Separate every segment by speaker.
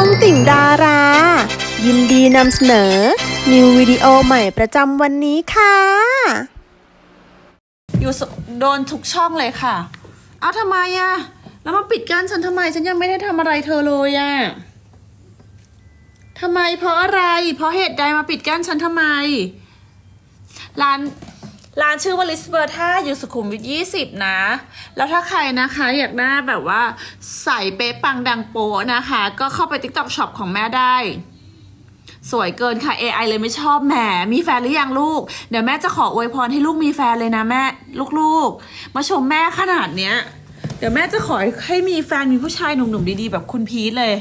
Speaker 1: องติ่งดารา ยินดีนำเสนอ นิววิดีโอใหม่ประจำวันนี้ค่ะ
Speaker 2: อยู่สโดนทุกช่องเลยค่ะ เอาทำไมอะแล้วมาปิดกั้นฉันทำไม ฉันยังไม่ได้ทำอะไรเธอเลยอะทำไมเพราะอะไร เพราะเหตุใดมาปิดกั้นฉันทำไม ร้าน ร้านชื่อว่าลิสเบอร์ท่าอยู่สุขุมวิทยี่สิบนะ แล้วถ้าใครนะคะอยากได้แบบว่าใส่เป๊ะปังดังโปะนะคะ ก็เข้าไป TikTok Shop ของแม่ได้ สวยเกินค่ะ AI เลยไม่ชอบแหม มีแฟนหรือยังลูก เดี๋ยวแม่จะขออวยพรให้ลูกมีแฟนเลยนะแม่ ลูกๆ มาชมแม่ขนาดเนี้ย เดี๋ยวแม่จะขอให้มีแฟนมีผู้ชายหนุ่มๆดีๆ แบบคุณพีทเลย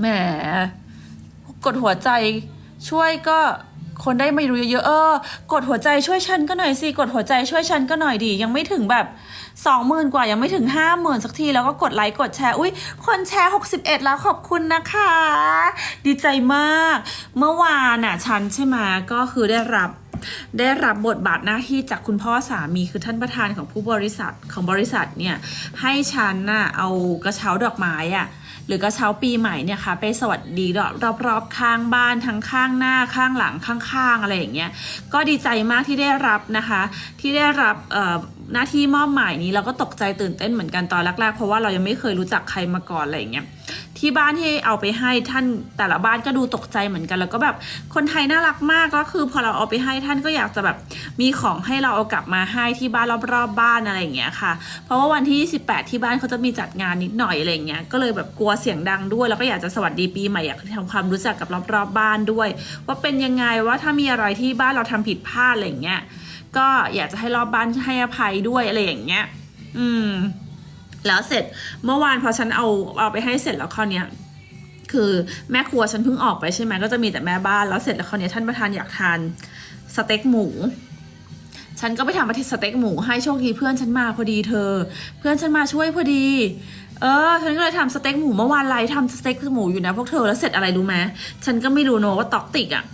Speaker 2: แหมกดหัวใจช่วยก็ คนได้มารู้เยอะๆเออกดหัวใจช่วยฉันก็หน่อยสิกดหัวใจช่วยฉันก็หน่อยดี ยังไม่ถึงแบบสองหมื่นกว่ายังไม่ถึงห้าหมื่นสักที แล้วก็กดไลค์กดแชร์อุ้ยคนแชร์หกสิบเอ็ดแล้วขอบคุณนะคะ ดีใจมาก เมื่อวานน่ะฉันใช่ไหมก็คือได้รับ ได้รับบทบาทหน้าที่จากคุณพ่อสามีคือท่านประธานของผู้บริษัทของบริษัทเนี่ยให้ฉันน่ะเอากระเช้าดอกไม้อะหรือกระเช้าปีใหม่เนี่ยค่ะไปสวัสดีรอบรอบๆข้างบ้านทั้งข้างหน้าข้างหลังข้างๆอะไรอย่างเงี้ยก็ดีใจมากที่ได้รับนะคะ ที่ได้รับหน้าที่มอบหมายนี้เราก็ตกใจตื่นเต้นเหมือนกันตอนแรกๆเพราะว่าเรายังไม่เคยรู้จักใครมาก่อนอะไรอย่างเงี้ย ที่บ้านที่เอาไปให้ท่านแต่ละบ้านก็ดูตกใจเหมือนกันแล้วก็แบบคนไทยน่ารักมากก็คือ พอเราเอาไปให้ท่านก็อยากจะแบบมีของให้เราเอากลับมาให้ที่บ้านรอบๆบ้านอะไรอย่างเงี้ยค่ะ เพราะว่าวันที่ 28 ที่บ้านเขาจะมีจัดงานนิดหน่อยอะไรอย่างเงี้ยก็เลยแบบกลัวเสียงดังด้วย แล้วก็อยากจะสวัสดีปีใหม่อยากทำความรู้จักกับรอบๆบ้านด้วย ว่าเป็นยังไงว่าถ้ามีอะไรที่บ้านเราทำผิดพลาดอะไรอย่างเงี้ยก็อยากจะให้รอบบ้านให้อภัยด้วยอะไรอย่างเงี้ย อืม แล้วเสร็จเมื่อวานพอฉันเอาเอาไปให้เสร็จแล้วคราวเนี้ยคือแม่ครัวฉันเพิ่งออกไปใช่ไหมก็จะมีแต่แม่บ้านแล้วเสร็จแล้วคราวเนี้ยท่านประธานอยากทานสเต็กหมู ฉันก็ไปทำอาทิสเต็กหมูให้โชคดีเพื่อนฉันมาพอดีเธอ เพื่อนฉันมาช่วยพอดี เออฉันก็เลยทำสเต็กหมูเมื่อวานไลฟ์ทำสเต็กหมูอยู่นะพวกเธอแล้วเสร็จอะไรรู้ไหมฉันก็ไม่รู้โนว่าตอกติกอะ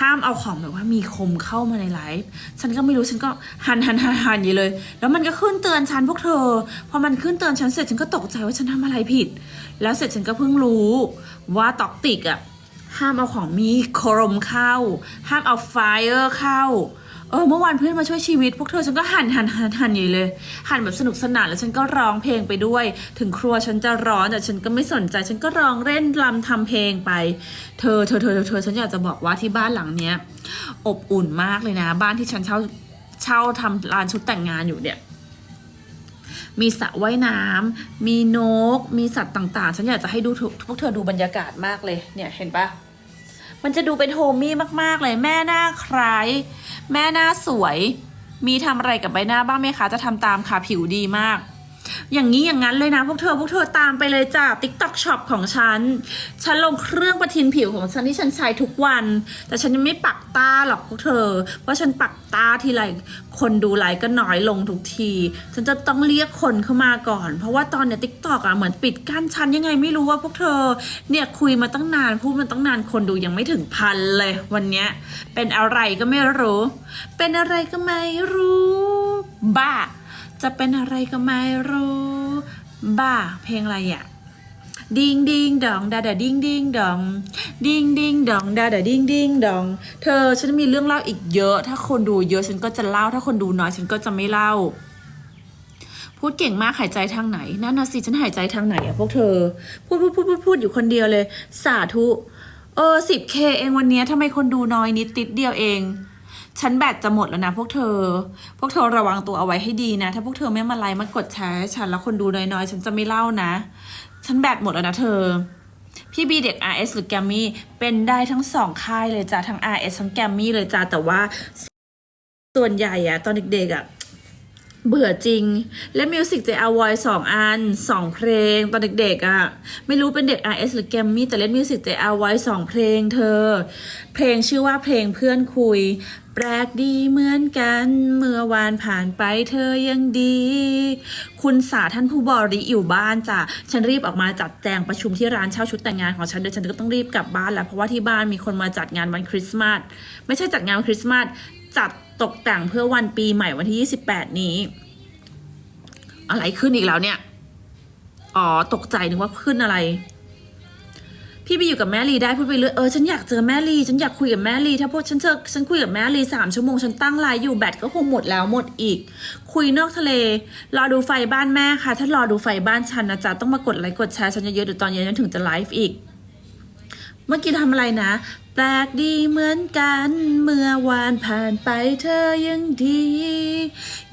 Speaker 2: ห้ามเอาของแบบว่ามีคมเข้ามาในไลฟ์ฉันก็ไม่รู้ฉันก็หันหันหันหันอยู่เลย แล้วมันก็ขึ้นเตือนฉันพวกเธอพอมันขึ้นเตือนฉันเสร็จฉันก็ตกใจว่าฉันทำอะไรผิด แล้วเสร็จฉันก็เพิ่งรู้ว่าตอกติกอะห้ามเอาของมีคมเข้า ห้ามเอาไฟเออร์เข้า เออเมื่อวานเพื่อนมาช่วยชีวิต พวกเธอฉันก็หันหันหันหันใหญ่เลย หันแบบสนุกสนานแล้วฉันก็ร้องเพลงไปด้วย ถึงครัวฉันจะร้อนแต่ฉันก็ไม่สนใจ ฉันก็ร้องเล่นรำทำเพลงไปเธอเธอเธอเธอเธอฉันอยากจะบอกว่าที่บ้านหลังเนี้ย อบอุ่นมากเลยนะ บ้านที่ฉันเช่าเช่าทำร้านชุดแต่งงานอยู่เนี่ยมีสระว่ายน้ำมีนก มีสัตว์ต่างๆ ฉันอยากจะให้ดูพวกเธอดูบรรยากาศมากเลย เนี่ยเห็นปะ มันจะดูเป็นโฮมี่มากๆเลยแม่หน้าคล้าย แม่หน้าสวย มีทำอะไรกับใบหน้าบ้างไหมคะ จะทำตามค่ะผิวดีมาก อย่างนี้อย่างนั้นเลยนะ พวกเธอพวกเธอตามไปเลยจ้า TikTok Shop ของฉัน ฉันลงเครื่องประทินผิวของฉันที่ฉันใช้ทุกวัน แต่ฉันยังไม่ปักตาหรอกพวกเธอ เพราะฉันปักตาทีไรคนดูไลค์ก็น้อยลงทุกที ฉันจะต้องเรียกคนเข้ามาก่อน เพราะว่าตอนเนี้ย TikTok อะเหมือนปิดกั้นฉันยังไงไม่รู้ว่าพวกเธอ เนี่ยคุยมาตั้งนานพูดมาตั้งนานคนดูยังไม่ถึงพันเลยวันเนี้ยเป็นอะไรก็ไม่รู้ เป็นอะไรก็ไม่รู้บ้า จะเป็นอะไรก็ไม่รู้ บ้า เพลงอะไรอะดิงดิงดองดาดาดิงดิงดองดิงดิงดองดาดาดิงดิงดอง เธอฉันมีเรื่องเล่าอีกเยอะ ถ้าคนดูเยอะฉันก็จะเล่า ถ้าคนดูน้อยฉันก็จะไม่เล่า พูดเก่งมากหายใจทางไหนนั่นนะสิฉันหายใจทางไหนอะพวกเธอ พูดพูดพูดพูดพูดอยู่คนเดียวเลย สาธุ เออสิบเคเองวันนี้ทำไมคนดูน้อยนิดติดเดียวเอง ฉันแบตจะหมดแล้วนะพวกเธอ พวกเธอระวังตัวเอาไว้ให้ดีนะ ถ้าพวกเธอไม่มาไลค์มากดแชร์ฉันแล้วคนดูน้อยๆ ฉันจะไม่เล่านะ ฉันแบตหมดแล้วนะเธอ พี่บีเด็ก RS หรือแกมมี่เป็นได้ทั้งสองค่ายเลยจ้ะทั้ง RS ทั้งแกมมี่เลยจ้ะแต่ว่าส่วนใหญ่อะตอนเด็กๆอะเบื่อจริง และมิวสิก JR Voice สองอันสองเพลง ตอนเด็กๆอะไม่รู้เป็นเด็ก RS หรือแกมมี่แต่เล่นมิวสิก JR Voice สองเพลงเธอ เพลงชื่อว่าเพลงเพื่อนคุย ปลกดีเหมือนกัน เมื่อวานผ่านไปเธอยังดี คุณสาท่านผู้บริอยู่บ้านจ้ะฉันรีบออกมาจัดแจงประชุมที่ร้านเช่าชุดแต่งงานของฉันเดี๋ยวฉันก็ต้องรีบกลับบ้านแล้วเพราะว่าที่บ้านมีคนมาจัดงานวันคริสต์มาสไม่ใช่จัดงานวันคริสต์มาสจัดตกแต่งเพื่อวันปีใหม่วันที่ 28 นี้ อะไรขึ้นอีกแล้วเนี่ย อ๋อ ตกใจนึกว่าขึ้นอะไร พี่ไปอยู่กับแม่ลีได้พูดไปเรื่อยเออฉันอยากเจอแม่ลีฉันอยากคุยกับแม่ลีถ้าพวกฉันเจอฉันคุยกับแม่ลีสามชั่วโมงฉันตั้งไลน์อยู่แบตก็คงหมดแล้วหมดอีก คุยนอกทะเล รอดูไฟบ้านแม่ค่ะ ถ้ารอดูไฟบ้านฉันนะจ๊ะต้องมากดไลค์กดแชร์ฉันเยอะๆเดี๋ยวตอนเย็นฉันถึงจะไลฟ์อีก เมื่อกี้ทำอะไรนะแปลกดีเหมือนกัน เมื่อวานผ่านไปเธอยังดี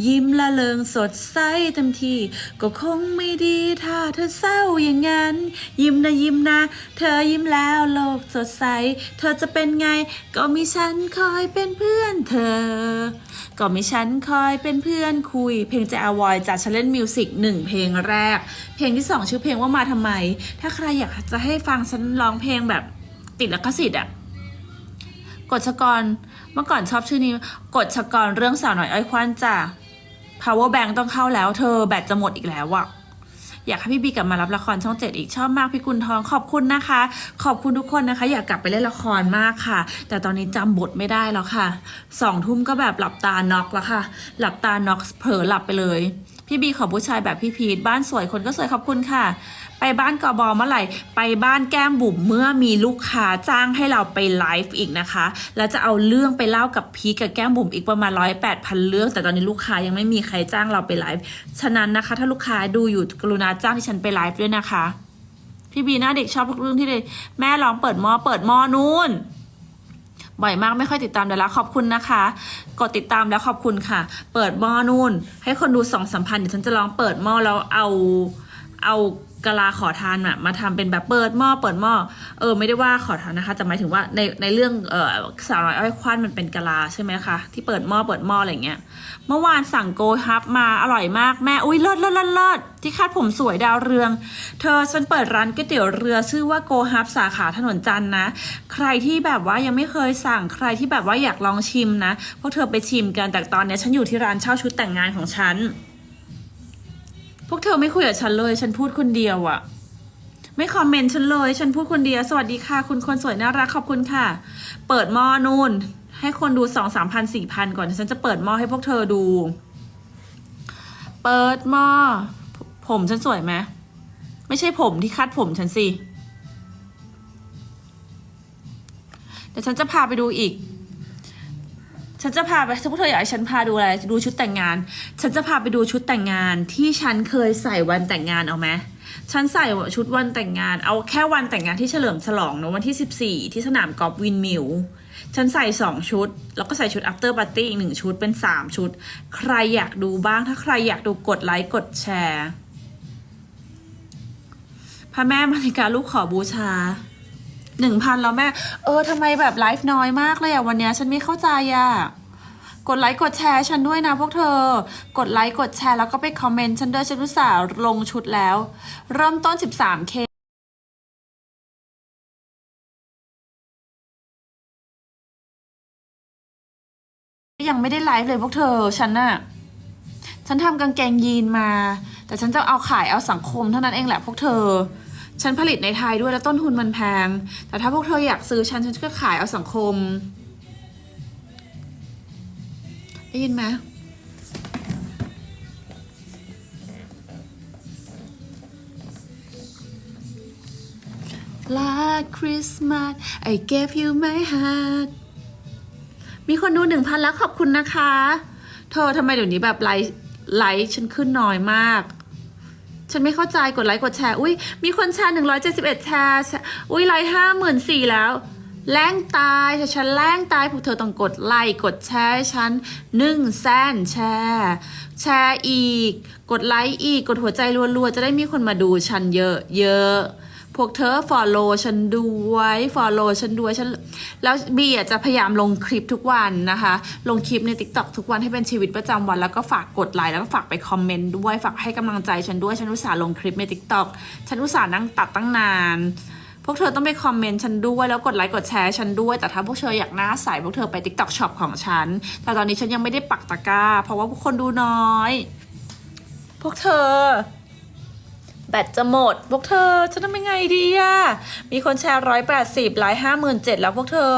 Speaker 2: ยิ้มละเริงสดใสเต็มที ก็คงไม่ดีถ้าเธอเศร้าอย่างนั้น ยิ้มนะยิ้มนะ เธอยิ้มแล้วโลกสดใส เธอจะเป็นไง ก็มีฉันคอยเป็นเพื่อนเธอ ก็มีฉันคอยเป็นเพื่อนคุย เพลงจะอวอยจากชาเลนมิวสิกหนึ่งเพลงแรก เพลงที่สองชื่อเพลงว่ามาทำไม ถ้าใครอยากจะให้ฟังฉันร้องเพลงแบบติดลิขสิทธิ์อะ กฎชกร เมื่อก่อนชอบชื่อนี้ กฎชกรเรื่องสาวหน่อยอ้อยควันจ้ะ power bank ต้องเข้าแล้ว เธอแบตจะหมดอีกแล้วอะอยากให้พี่บีกลับมารับละครช่องเจ็ดอีกชอบมากพี่กุลทองขอบคุณนะคะ ขอบคุณทุกคนนะคะ อยากกลับไปเล่นละครมากค่ะ แต่ตอนนี้จำบทไม่ได้แล้วค่ะสองทุ่มก็แบบหลับตาน็อกแล้วค่ะ หลับตาน็อกเผลอหลับไปเลย พี่บีขอผู้ชายแบบพี่พีทบ้านสวยคนก็สวยขอบคุณค่ะ ไปบ้านกอบอเมื่อไหร่ ไปบ้านแก้มบุ๋มเมื่อมีลูกค้าจ้างให้เราไปไลฟ์อีกนะคะ แล้วจะเอาเรื่องไปเล่ากับพีกับแก้มบุ๋มอีกประมาณร้อยแปดพันเรื่อง แต่ตอนนี้ลูกค้ายังไม่มีใครจ้างเราไปไลฟ์ฉะนั้นนะคะ ถ้าลูกค้าดูอยู่กรุณาจ้างที่ฉันไปไลฟ์ด้วยนะคะ พี่บีหน้าเด็กชอบทุกเรื่องที่เลยแม่ร้องเปิดหม้อเปิดหม้อนู่น บ่อยมากไม่ค่อยติดตามเดี๋ยวละขอบคุณนะคะ กดติดตามแล้วขอบคุณค่ะ เปิดหม้อนู่น ให้คนดูสองสามพันเดี๋ยวฉันจะลองเปิดหม้อแล้วเอา เอากะลาขอทานมาทำเป็นแบบเปิดหม้อเปิดหม้อเออไม่ได้ว่าขอทานนะคะแต่หมายถึงว่าในในเรื่องเออสาวน้อยอ้อยควันมันเป็นกะลาใช่ไหมคะที่เปิดหม้อเปิดหม้ออะไรเงี้ยเมื่อวานสั่งโกฮับมาอร่อยมากแม่อุ้ยเลิศเลิศเลิศเลิศที่คาดผมสวยดาวเรือง เธอฉันเปิดร้านก๋วยเตี๋ยวเรือชื่อว่าโกฮับสาขาถนนจันนะ ใครที่แบบว่ายังไม่เคยสั่งใครที่แบบว่าอยากลองชิมนะพวกเธอไปชิมกันแต่ตอนนี้ฉันอยู่ที่ร้านเช่าชุดแต่งงานของฉัน พวกเธอไม่คุยกับฉันเลย ฉันพูดคนเดียวอะไม่คอมเมนต์ฉันเลย ฉันพูดคนเดียว สวัสดีค่ะ คุณคนสวยน่ารักขอบคุณค่ะ เปิดหม้อนู่น ให้คนดูสองสามพันสี่พันก่อน ฉันจะเปิดหม้อให้พวกเธอดู เปิดหม้อผผมฉันสวยไหมไม่ใช่ผมที่คัดผมฉันสิ เดี๋ยวฉันจะพาไปดูอีก ฉันจะพาไปถ้าพวกเธออยากให้ฉันพาดูอะไร ดูชุดแต่งงาน ฉันจะพาไปดูชุดแต่งงานที่ฉันเคยใส่วันแต่งงานเอาไหมฉันใส่ชุดวันแต่งงาน เอาแค่วันแต่งงานที่เฉลิมฉลองเนะวันที่ 14 ที่สนามกอล์ฟวินมิลฉันใส่สองชุด แล้วก็ใส่ชุด after party อีกหนึ่งชุดเป็นสามชุด ใครอยากดูบ้างถ้าใครอยากดูกดไลค์กดแชร์พระแม่มาริกาลูกขอบูชา หนึ่งพันแล้วแม่ เออทำไมแบบไลฟ์น้อยมากเลยอะวันเนี้ยฉันไม่เข้าใจอะกดไลค์กดแชร์ฉันด้วยนะพวกเธอ กดไลค์กดแชร์แล้วก็ไปคอมเมนต์ฉันด้วยฉันรู้สาลงชุดแล้ว เริ่มต้น 13k ยังไม่ได้ไลฟ์เลยพวกเธอฉันน่ะ ฉันทำกางเกงยีนมา แต่ฉันจะเอาขายเอาสังคมเท่านั้นเองแหละพวกเธอ ฉันผลิตในไทยด้วยแล้วต้นทุนมันแพง แต่ถ้าพวกเธออยากซื้อฉันฉันก็ขายเอาสังคม ได้ยินไหม Last Christmas I gave you my heart มีคนดูหนึ่งพันแล้วขอบคุณนะคะ เธอทำไมเดี๋ยวนี้แบบไลค์ไลค์ฉันขึ้นน้อยมาก ฉันไม่เข้าใจกดไลค์กดแชร์ อุ้ยมีคนแชร์หนึ่งร้อยเจ็ดสิบเอ็ดแชร์ อุ้ยไลค์ห้าหมื่นสี่แล้วแรงตายฉันแรงตายพวกเธอต้องกดไลค์กดแชร์ให้ฉันหนึ่งแสนแชร์ แชร์อีก กดไลค์อีก กดหัวใจรัวๆ จะได้มีคนมาดูฉันเยอะเยอะ พวกเธอ follow ฉันด้วย follow ฉันด้วยฉันแล้วบีอะจะพยายามลงคลิปทุกวันนะคะ ลงคลิปใน TikTok ทุกวันให้เป็นชีวิตประจำวันแล้วก็ฝากกดไลค์แล้วก็ฝากไปคอมเมนต์ด้วยฝากให้กำลังใจฉันด้วยฉันอุตส่าห์ลงคลิปใน TikTok ฉันอุตส่าห์นั่งตัดตั้งนานพวกเธอต้องไปคอมเมนต์ฉันด้วยแล้วกดไลค์กดแชร์ฉันด้วย แต่ถ้าพวกเธออยากหน้าใสพวกเธอไป TikTok Shop ของฉัน แต่ตอนนี้ฉันยังไม่ได้ปักตะกร้า เพราะว่าพวกคนดูน้อย พวกเธอ บตจะหมด พวกเธอจะทำยังไงดีอะมีคนแชร์ร้อยแปดสิบไลค์ห้าหมื่นเจ็ดแล้วพวกเธอ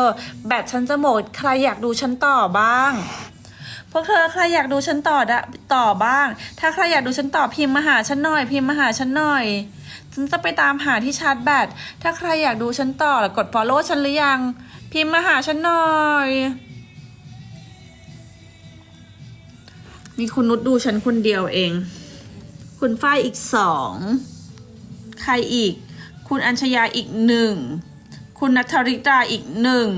Speaker 2: แบตฉันจะหมด ใครอยากดูฉันต่อบ้าง พวกเธอใครอยากดูฉันต่อดะต่อบ้าง ถ้าใครอยากดูฉันต่อพิมพ์มาหาฉันหน่อย พิมพ์มาหาฉันหน่อยฉันจะไปตามหาที่ชาร์จแบต ถ้าใครอยากดูฉันต่อกด follow ฉันหรือยัง พิมพ์มาหาฉันหน่อย มีคุณนุชดูฉันคนเดียวเอง คุณฝ้ายอีกสองใครอีก คุณอัญชยาอีกหนึ่งคุณนัทริตาอีกหนึ่ง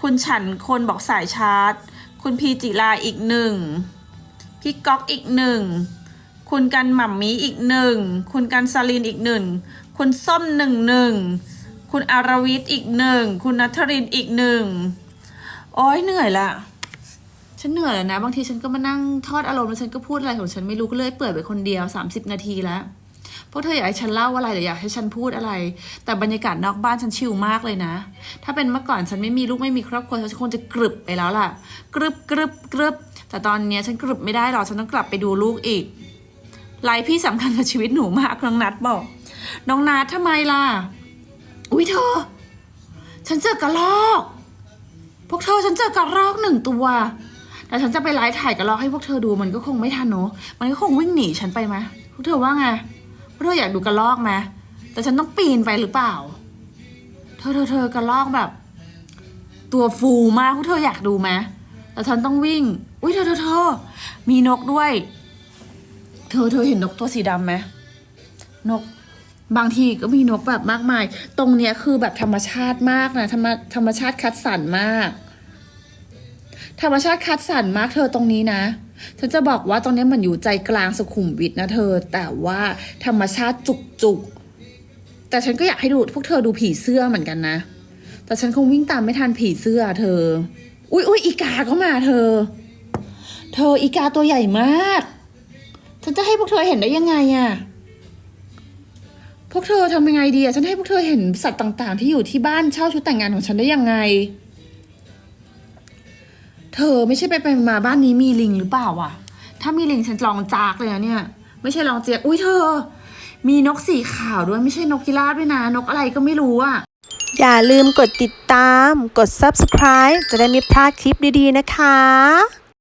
Speaker 2: คุณฉันคนบอกสายชาร์จ คุณพีจิลาอีกหนึ่งพี่ก๊อกอีกหนึ่งคุณกันหม่ำมีอีกหนึ่งคุณกันซาลินอีกหนึ่งคุณส้มหนึ่งหนึ่งคุณอารวิทย์อีกหนึ่งคุณนัทรินอีกหนึ่งโอ้ยเหนื่อยละ ฉันเหนื่อยแล้วนะ บางทีฉันก็มานั่งทอดอารมณ์แล้วฉันก็พูดอะไรของฉันไม่รู้ก็เลยเปื่อยไปคนเดียว 30 นาทีแล้วพวกเธออยากให้ฉันเล่าอะไรหรืออยากให้ฉันพูดอะไร แต่บรรยากาศนอกบ้านฉันชิลมากเลยนะ ถ้าเป็นเมื่อก่อนฉันไม่มีลูกไม่มีครอบครัวฉันคงจะกรึบไปแล้วล่ะ กรึบกรึบกรึบแต่ตอนนี้ฉันกรึบไม่ได้หรอกฉันต้องกลับไปดูลูกอีกไลฟ์พี่สำคัญกับชีวิตหนูมากน้องนัดบอก น้องนัดทำไมล่ะ อุ้ยเธอ ฉันเจอกระรอก พวกเธอฉันเจอกระรอกหนึ่งตัว แต่ฉันจะไปไลฟ์ถ่ายกระรอให้พวกเธอดูมันก็คงไม่ทันเนอะมันก็คงวิ่งหนีฉันไปไหมพวกเธอว่าไงพวกเธออยากดูกระรอกไหมแต่ฉันต้องปีนไปหรือเปล่า เธอเธอเธอกระรอกแบบ ตัวฟูมากพวกเธออยากดูไหมแต่ฉันต้องวิ่ง อุ้ยเธอเธอเธอมีนกด้วย เธอเธอเห็นนกตัวสีดำไหมนกบางทีก็มีนกแบบมากมาย ตรงเนี้ยคือแบบธรรมชาติมากนะธรรมธรรมชาติคัดสรรมาก ธรรมชาติคัดสรรมากเธอตรงนี้นะฉันจะบอกว่าตรงนี้มันอยู่ใจกลางสุขุมวิทนะเธอ แต่ว่าธรรมชาติจุกจุกแต่ฉันก็อยากให้ดูพวกเธอดูผีเสื้อเหมือนกันนะ แต่ฉันคงวิ่งตามไม่ทันผีเสื้อเธอ อุ๊ยอุ๊ยอีกาก็มาเธอ เธออีกาตัวใหญ่มาก ฉันจะให้พวกเธอเห็นได้ยังไงอะพวกเธอทำยังไงดีอะฉันให้พวกเธอเห็นสัตว์ต่าง ๆ ที่อยู่ที่บ้านเช่าชุดแต่งงานของฉันได้ยังไง เธอไม่ใช่ไปไปมาบ้านนี้มีลิงหรือเปล่าวะถ้ามีลิงฉันลองจากเลยนะเนี่ย ไม่ใช่ลองเจียบอุ้ยเธอ มีนกสีขาวด้วยไม่ใช่นกพิราบด้วยนะ นกอะไรก็ไม่รู้อะ
Speaker 1: อย่าลืมกดติดตาม กด subscribe จะได้ไม่พลาดคลิปดีๆนะคะ